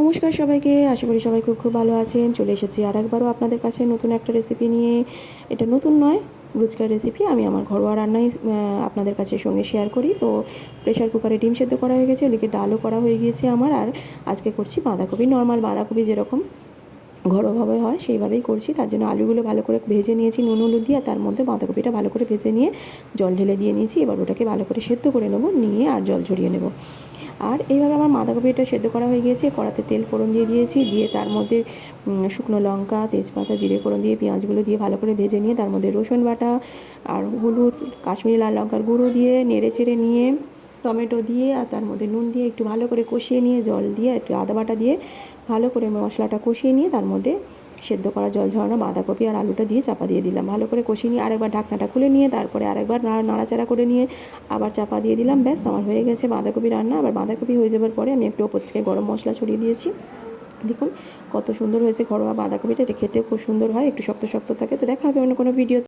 নমস্কার সবাইকে, আশা করি সবাই খুব খুব ভালো আছেন। চলে এসেছি আর একবারও আপনাদের কাছে নতুন একটা রেসিপি নিয়ে। এটা নতুন নয়, রোজকার রেসিপি আমি আমার ঘরোয়া রান্নাই আপনাদের কাছে সঙ্গে শেয়ার করি। তো প্রেশার কুকারে ডিম সেদ্ধ করা হয়ে গেছে, ওদিকে ডালও করা হয়ে গিয়েছে আমার। আর আজকে করছি বাঁধাকপি। নর্মাল বাঁধাকপি যেরকম ঘরোয়াভাবে হয়, সেইভাবেই করছি। তার জন্য আলুগুলো ভালো করে ভেজে নিয়েছি, নুন, হলুদ দিয়ে। তার মধ্যে বাঁধাকপিটা ভালো করে ভেজে নিয়ে জল ঢেলে দিয়ে নিয়েছি। এবার ওটাকে ভালো করে সেদ্ধ করে নেব, নিয়ে আর জল ঝরিয়ে নেব। আর এইভাবে আমার বাঁধাকপিটা সেদ্ধ করা হয়ে গিয়েছে। কড়াতে তেল ফোড়ন দিয়ে দিয়েছি। দিয়ে তার মধ্যে শুকনো লঙ্কা, তেজপাতা, জিরে ফোড়ন দিয়ে পেঁয়াজগুলো দিয়ে ভালো করে ভেজে নিয়ে, তার মধ্যে রসুন বাটা আর হলুদ, কাশ্মীরি লাল লঙ্কার গুঁড়ো দিয়ে নেড়ে চেড়ে নিয়ে, টমেটো দিয়ে আর তার মধ্যে নুন দিয়ে একটু ভালো করে কষিয়ে নিয়ে, জল দিয়ে একটু আদা বাটা দিয়ে ভালো করে মশলাটা কষিয়ে নিয়ে, তার মধ্যে সেদ্ধ করা জল ঝরানো বাঁধাকপি আর আলুটা দিয়ে চাপা দিয়ে দিলাম। ভালো করে কষিয়ে নিয়ে আরেকবার ঢাকনাটা খুলে নিয়ে তারপরে আরেকবার নাড়া- নাড়াচাড়া করে নিয়ে আবার চাপা দিয়ে দিলাম। ব্যাস, আমার হয়ে গেছে বাঁধাকপি রান্না। আবার বাঁধাকপি হয়ে যাবার পরে আমি একটু ওপর থেকে গরম মশলা ছড়িয়ে দিয়েছি। দেখুন, কত সুন্দর হয়েছে ঘরোয়া বাঁধাকপিটা। এটা খেতেও খুব সুন্দর হয়। একটু শক্ত শক্ত থাকে। তো দেখা হবে অন্য কোনো ভিডিও